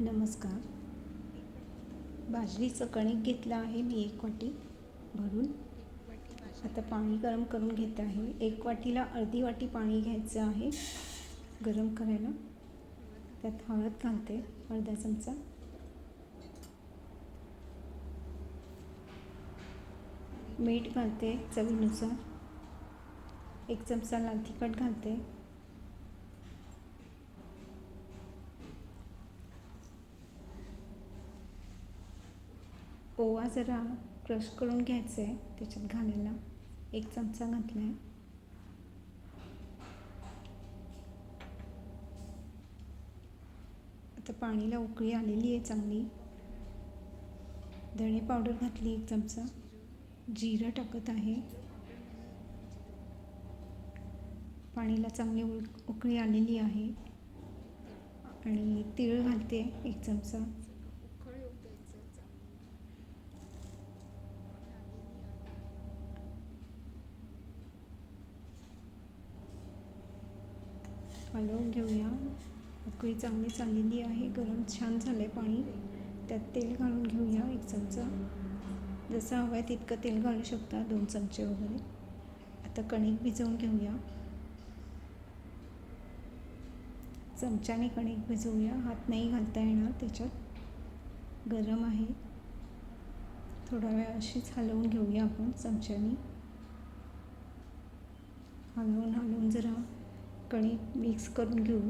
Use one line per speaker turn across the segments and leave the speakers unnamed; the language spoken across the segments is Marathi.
नमस्कार. बाजरीचं कणिक घेतलं आहे मी एक वाटी भरून. आता पाणी गरम करून घेत आहे. एक वाटीला अर्धी वाटी पाणी घ्यायचं आहे गरम करायला. त्यात हळद घालते अर्धा चमचा. मीठ घालते चवीनुसार. एक चमचा लाल तिखट घालते. ओवा जरा क्रश करून घ्यायचं आहे त्याच्यात घालायला. एक चमचा घातला आहे आता पाणीला उकळी आलेली आहे चांगली. धणे पावडर घातली एक चमचा. जिरं टाकत आहे. पाणीला चांगली उळ उकळी आलेली आहे. आणि तीळ घालते एक चमचा. हलवून घेऊया. उकळी चांगली चाललेली आहे. गरम छान झालं आहे पाणी. त्यात तेल घालून घेऊया एक चमचा. जसं हवं आहे तितकं तेल घालू शकता दोन चमचे वगैरे. आता कणिक भिजवून घेऊया. चमच्याने कणिक भिजवूया. हात नाही घालता येणार त्याच्यात. गरम आहे. थोडा वेळ अशीच हलवून घेऊया आपण चमच्याने. हलवून हलवून जरा कणिक मिक्स करून घेऊ.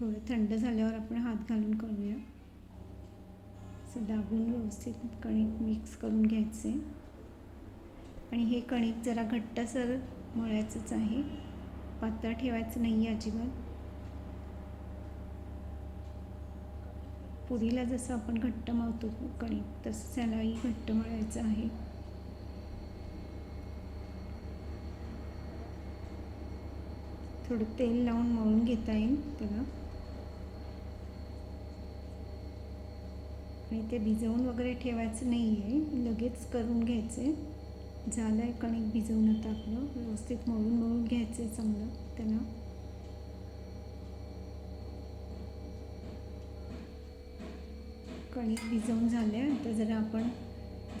थोडं थंड झाल्यावर आपण हात घालून करूया. असं दाबून व्यवस्थित कणिक मिक्स करून घ्यायचे. आणि हे कणिक जरा घट्टसर मळायचंच आहे. पातळ ठेवायचं नाही आहे अजिबात. पुरीला जसं आपण घट्ट मळतो कणिक तसंच त्यालाही घट्ट मळायचं आहे. थोडं तेल लावून मळून घेता येईल त्याला. आणि ते भिजवून वगैरे ठेवायचं नाही आहे लगेच करून घ्यायचे. झालं आहे कणिक भिजवून आता आपलं. व्यवस्थित मळून मळून घ्यायचं आहे चांगलं त्याला. कणिक भिजवून झाले आता जरा आपण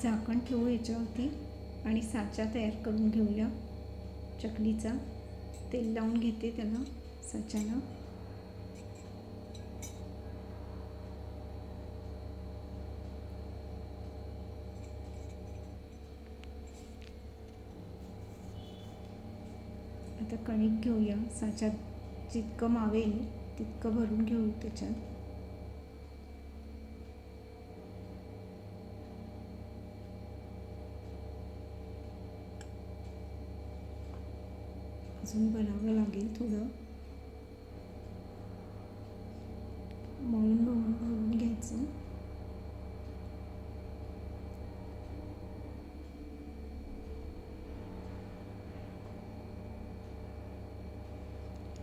झाकण ठेवू याच्यावरती आणि साचा तयार करून घेऊया. चकलीचा तेल लावून घेते त्याला साच्याला. आता कणिक घेऊया. साच्यात जितकं मावेल तितकं भरून घेऊ त्याच्यात. अजून बनावं लागेल थोडं. मळून मळून भरून घ्यायचं.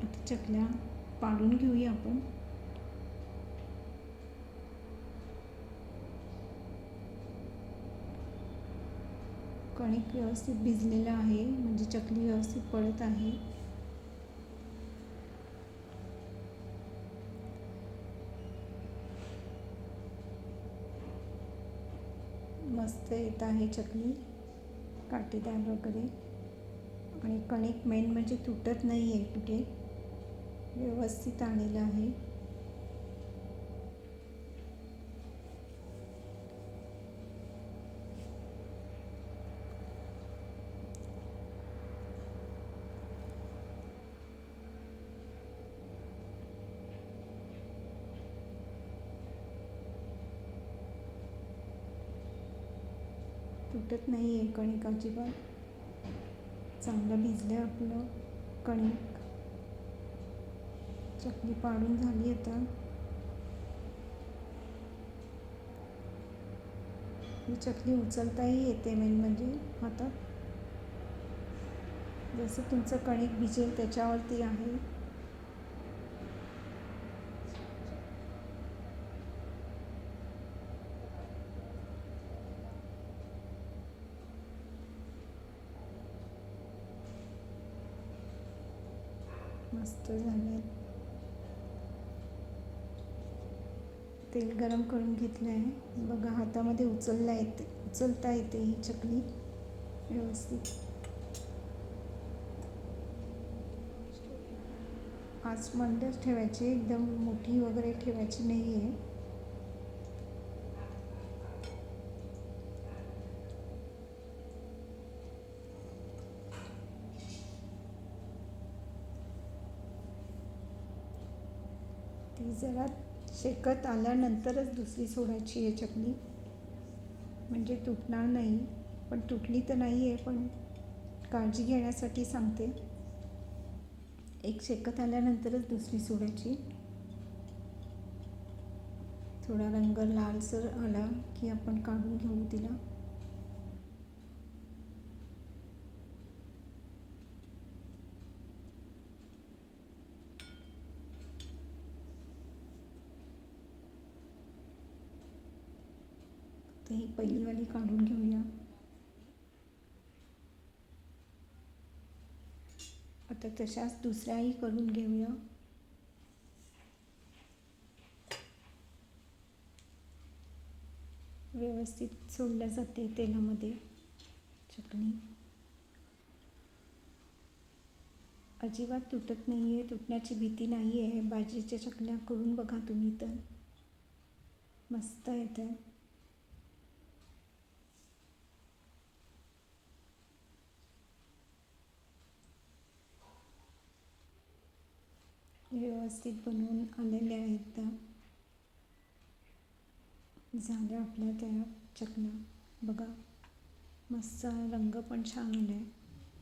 आता चकल्या पाडून घेऊया आपण. कणिक व्यवस्थित भिजलेलं आहे म्हणजे चकली व्यवस्थित पडत आहे. मस्त येत आहे चकली काटेदार वगैरे. आणि कणिक मेन म्हणजे तुटत नाही आहे कुठे. व्यवस्थित आणलेलं आहे. तुटत नाही आहे कणिक अजिबात चांगलं भिजलं आहे आपलं कणिक. चकली पाडून झाली आता. ही चकली उचलताही येते मेन म्हणजे हातात. जसं तुमचं कणिक भिजेल त्याच्यावरती आहे. मस्त झाले. तेल गरम करून घेतलं आहे बघा हातामध्ये उचलला येते उचलता येते ही चकली. व्यवस्थित. आज मंदच ठेवायची एकदम मोठी वगैरे ठेवायची नाही आहे ती जरा शेकत आल्यानंतरच दुसरी सोडायची आहे चकली म्हणजे तुटणार नाही पण तुटली तर नाही आहे पण काळजी घेण्यासाठी सांगते. एक शेकत आल्यानंतरच दुसरी सोडायची. थोडा रंग लालसर आला की आपण काढून घेऊ तिला. तर ही पहिलीवाली काढून घेऊया. आता तशाच दुसऱ्याही करून घेऊया. व्यवस्थित सोडल्या जाते तेलामध्ये. चटणी. अजिबात तुटत नाही आहे तुटण्याची भीती नाही आहे बाजरीच्या चकल्या करून बघा तुम्ही तर. मस्त येत व्यवस्थित बनवून आलेल्या आहेत त्या. झाल्या आपल्या त्या चकना बघा मस्त रंग पण छान आला आहे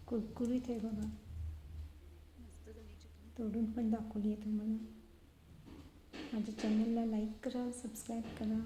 कुरकुरीत आहे बघा. तोडून पण दाखवली आहे तुम्हाला. माझ्या चॅनलला लाईक करा सबस्क्राईब करा.